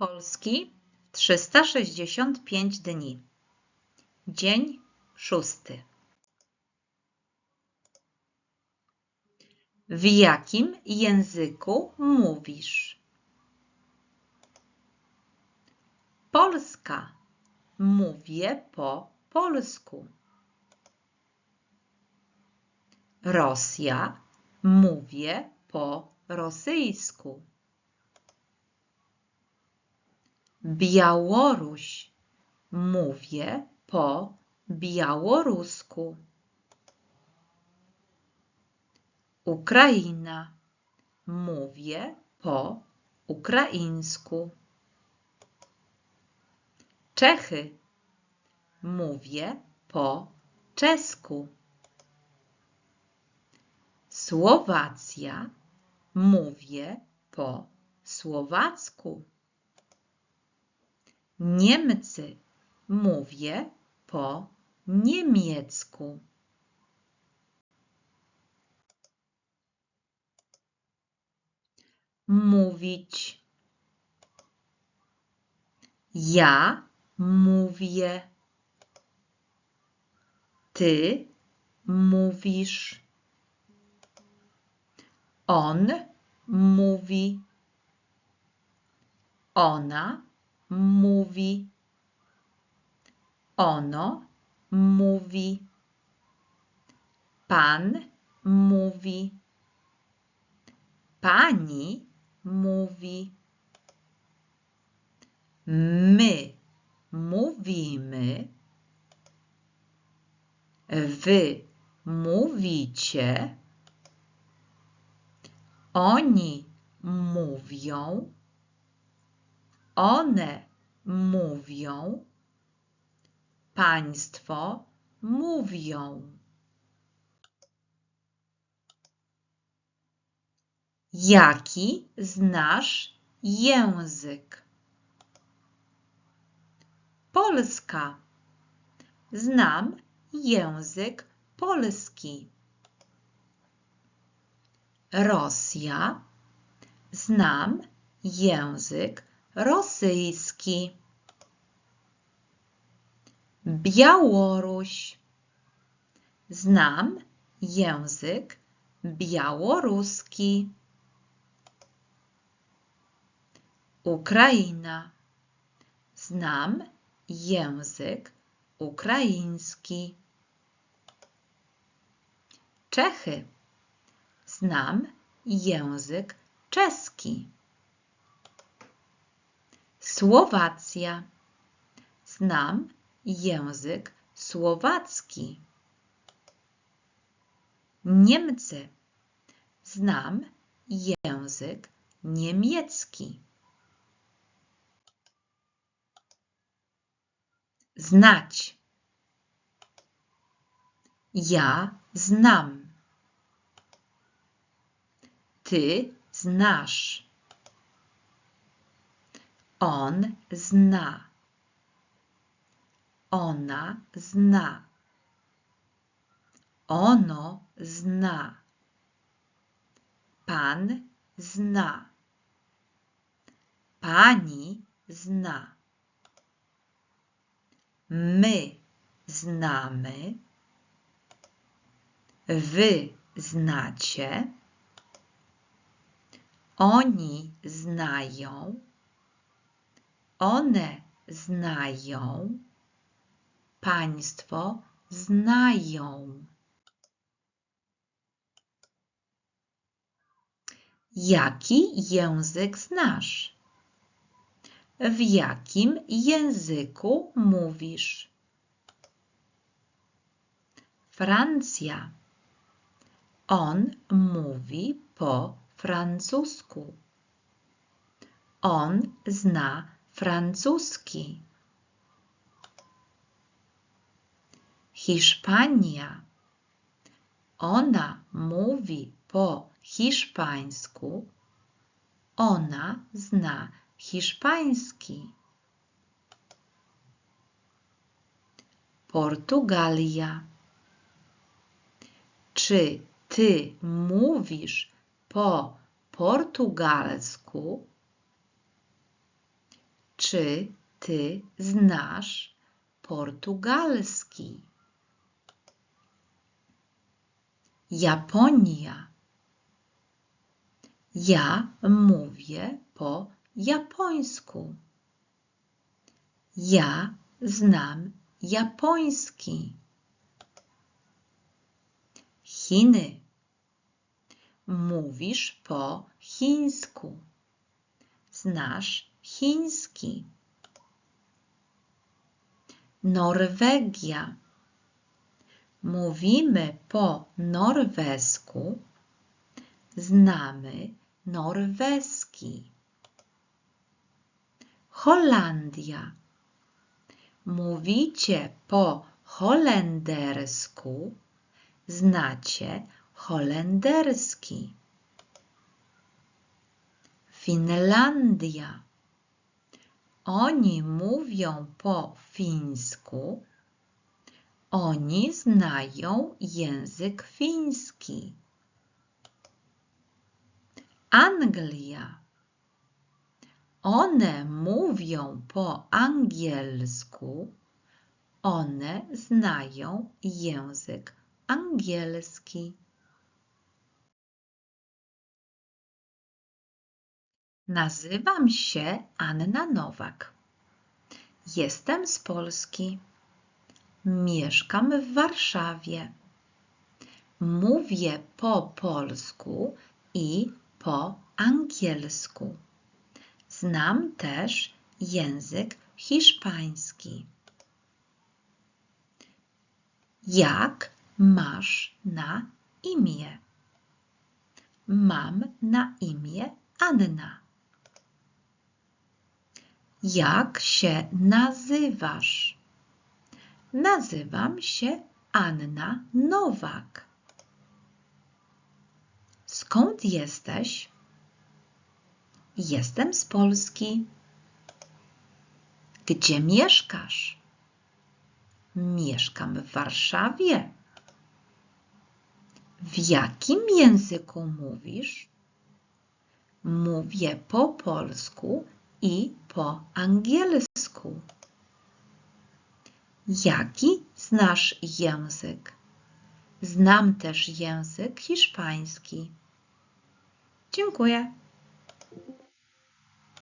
Polski 365 dni. Dzień szósty. W jakim języku mówisz? Polska. Mówię po polsku. Rosja. Mówię po rosyjsku. Białoruś. Mówię po białorusku. Ukraina. Mówię po ukraińsku. Czechy. Mówię po czesku. Słowacja. Mówię po słowacku. Niemcy. Mówię po niemiecku. Mówić. Ja mówię. Ty mówisz. On mówi. Ona mówi. Ono mówi. Pan mówi. Pani mówi. My mówimy. Wy mówicie. Oni mówią. One mówią. Państwo mówią. Jaki znasz język? Polska. Znam język polski. Rosja. Znam język rosyjski. Białoruś. Znam język białoruski. Ukraina. Znam język ukraiński. Czechy. Znam język czeski. Słowacja. Znam język słowacki. Niemcy. Znam język niemiecki. Znać. Ja znam. Ty znasz. On zna. Ona zna. Ono zna. Pan zna. Pani zna. My znamy. Wy znacie. Oni znają. One znają. Państwo znają. Jaki język znasz? W jakim języku mówisz? Francja. On mówi po francusku. On zna francuski. Hiszpania. Ona mówi po hiszpańsku. Ona zna hiszpański. Portugalia. Czy ty mówisz po portugalsku? Czy ty znasz portugalski? Japonia. Ja mówię po japońsku. Ja znam japoński. Chiny. Mówisz po chińsku. Znasz chiński. Norwegia. Mówimy po norwesku. Znamy norweski. Holandia. Mówicie po holendersku. Znacie holenderski. Finlandia. Oni mówią po fińsku. Oni znają język fiński. Anglia. One mówią po angielsku. One znają język angielski. Nazywam się Anna Nowak. Jestem z Polski. Mieszkam w Warszawie. Mówię po polsku i po angielsku. Znam też język hiszpański. Jak masz na imię? Mam na imię Anna. Jak się nazywasz? Nazywam się Anna Nowak. Skąd jesteś? Jestem z Polski. Gdzie mieszkasz? Mieszkam w Warszawie. W jakim języku mówisz? Mówię po polsku i po angielsku. Jaki znasz język? Znam też język hiszpański. Dziękuję.